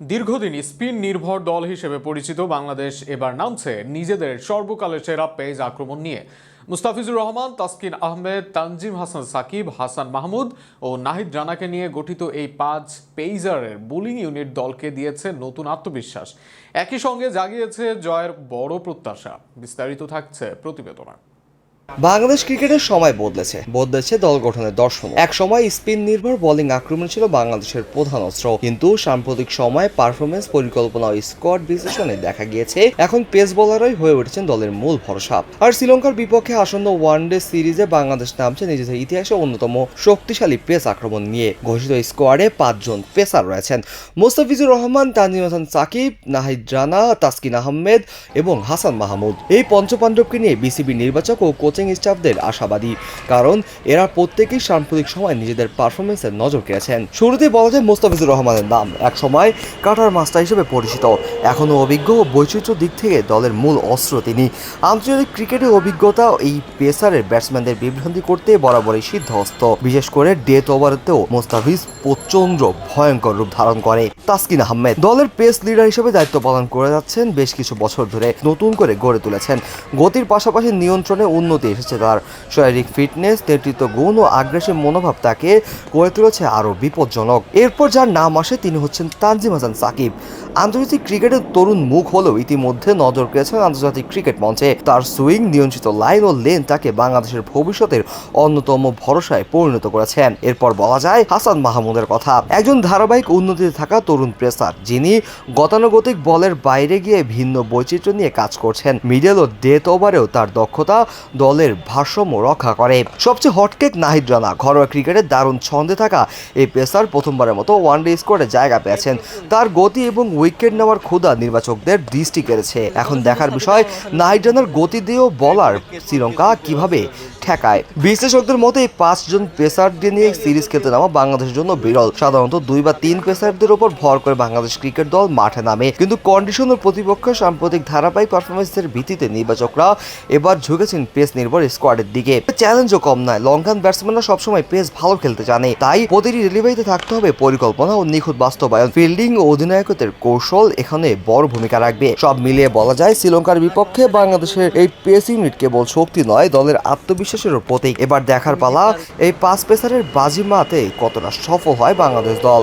দীর্ঘদিন স্পিন নির্ভর দল হিসেবে পরিচিত বাংলাদেশ এবার নামছে নিজেদের সর্বকালের সেরা পেজ আক্রমণ নিয়ে। মুস্তাফিজুর রহমান, তাসকিন আহমেদ, তানজিম হাসান সাকিব, হাসান মাহমুদ ও নাহিদ রানাকে নিয়ে গঠিত এই পাঁচ পেইজারের বোলিং ইউনিট দলকে দিয়েছে নতুন আত্মবিশ্বাস। একই সঙ্গে জাগিয়েছে জয়ের বড় প্রত্যাশা। বিস্তারিত থাকছে প্রতিবেদনা। বাংলাদেশ ক্রিকেটের সময় বদলেছে। বদলেছে দল গঠনের দর্শন এক সময় স্পিন নির্ভর বোলিং আক্রমণ ছিল বাংলাদেশের প্রধান অস্ত্র। কিন্তু সাম্প্রতিক সময়ে পারফরমেন্স পরিকল্পনা ও স্কোয়াড বিশ্লেষণে দেখা গিয়েছে, এখন পেস বোলারই হয়ে উঠেছেন দলের মূল ভরসা। আর শ্রীলঙ্কার বিপক্ষে আসন্ন ওয়ানডে সিরিজে বাংলাদেশ নামছে নিজেদের ইতিহাসে অন্যতম শক্তিশালী পেস আক্রমণ নিয়ে। ঘোষিত স্কোয়াডে পাঁচজন পেসার রয়েছেন। মোস্তাফিজুর রহমান, তানজিম হাসান সাকিব, নাহিদ রানা, তাসকিন আহমেদ এবং হাসান মাহমুদ। এই পঞ্চপাণ্ডবকে নিয়ে বিসিবি নির্বাচক ও কোচিং স্টাফদের আশাবাদী। কারণ এরা প্রত্যেকেই সাম্প্রতিক সময় নিজেদের পারফরমেন্সের নজর কেড়েছেন। শুরুতেই বলা যায় মোস্তাফিজুর রহমানের নাম। এক সময় কাটার মাস্টার হিসেবে পরিচিত। এখনও অভিজ্ঞ ও বৈচিত্র্য দিক থেকে দলের মূল অস্ত্র তিনি। আন্তর্জাতিক ক্রিকেটের অভিজ্ঞতা এই পেসারের ব্যাটসম্যানদের বিভ্রান্তি করতে বরাবরই সিদ্ধহস্ত। বিশেষ করে ডেথ ওভারেতেও মোস্তাফিজ প্রচণ্ড ভয়ঙ্কর রূপ ধারণ করে। তাসকিন আহমেদ দলের পেস লিডার হিসেবে দায়িত্ব পালন করে যাচ্ছেন বেশ কিছু বছর ধরে। নতুন করে গড়ে তুলেছেন। গতির পাশাপাশি নিয়ন্ত্রণে উন্নতি এসেছে তার শারীরিক ফিটনেস, নেতৃত্ব গুণ ও আগ্রাসী মনোভাব তাকে করে তুলেছে আরও বিপজ্জনক। এরপর যার নাম আসে, তিনি হচ্ছেন তানজিম হাসান সাকিব। আন্তর্জাতিক ক্রিকেটের তরুণ মুখ হলেও ইতিমধ্যে নজর কেড়েছেন আন্তর্জাতিক ক্রিকেট মঞ্চে। তার সুইং নিয়ন্ত্রিত লাইন ও লেন তাকে বাংলাদেশের ভবিষ্যতের অন্যতম ভরসায় পরিণত করেছেন। এরপর বলা যায়, হাসান মাহমুদের কথা। একজন ধারাবাহিক উন্নতিতে থাকা তরুণ প্রেসার, যিনি গতানুগতিক বলের বাইরে গিয়ে ভিন্ন বৈচিত্র্য নিয়ে কাজ করছেন। মিডল ও ডেথ ওভারেও তার দক্ষতা দলের ভারসাম্য রক্ষা করে। সবচেয়ে হটকেক নাহিদ রানা, ঘরোয়া ক্রিকেটে দারুণ ছন্দে থাকা এই পেসার প্রথমবারের মতো ওয়ানডে স্কোয়াডে জায়গা পেয়েছেন। তার গতি এবং উইকেট নেওয়ার ক্ষুদা নির্বাচকদের দৃষ্টি কেড়েছে। এখন দেখার বিষয় রানার গতি দিয়েও বলার শ্রীলঙ্কা কীভাবে ঠেকায়? বিশ্লেষকদের মতে, পাঁচজন পেসারদের নিয়ে সিরিজ খেলতে নামা বাংলাদেশের জন্য বিরল। সাধারণত দুই বা তিন পেসারদের উপর ভর করে বাংলাদেশ ক্রিকেট দল মাঠে নামে। কিন্তু কন্ডিশন ও প্রতিপক্ষের সাম্প্রতিক ধারাবাহিক পারফরমেন্সের ভিত্তিতে নির্বাচকরা এবার ঝুঁকেছেন পেস নির্ভর স্কোয়াডের দিকে। চ্যালেঞ্জও কম নয় লঙ্কান ব্যাটসম্যানরা সবসময় পেস ভালো খেলতে জানে। তাই প্রতিটি ডেলিভারিতে থাকতে হবে পরিকল্পনা ও নিখুঁত বাস্তবায়ন। ফিল্ডিং ও অধিনায়কত্বের কৌশল এখানে বড় ভূমিকা রাখবে। সব মিলিয়ে বলা যায়, শ্রীলঙ্কার বিপক্ষে বাংলাদেশের এই পেস ইউনিট কেবল শক্তি নয়, দলের আত্মবিশ্বাসেরও প্রতীক। এবার দেখার পালা, এই পাঁচ পেসারের বাজি মাতে কতটা সফল হয় বাংলাদেশ দল?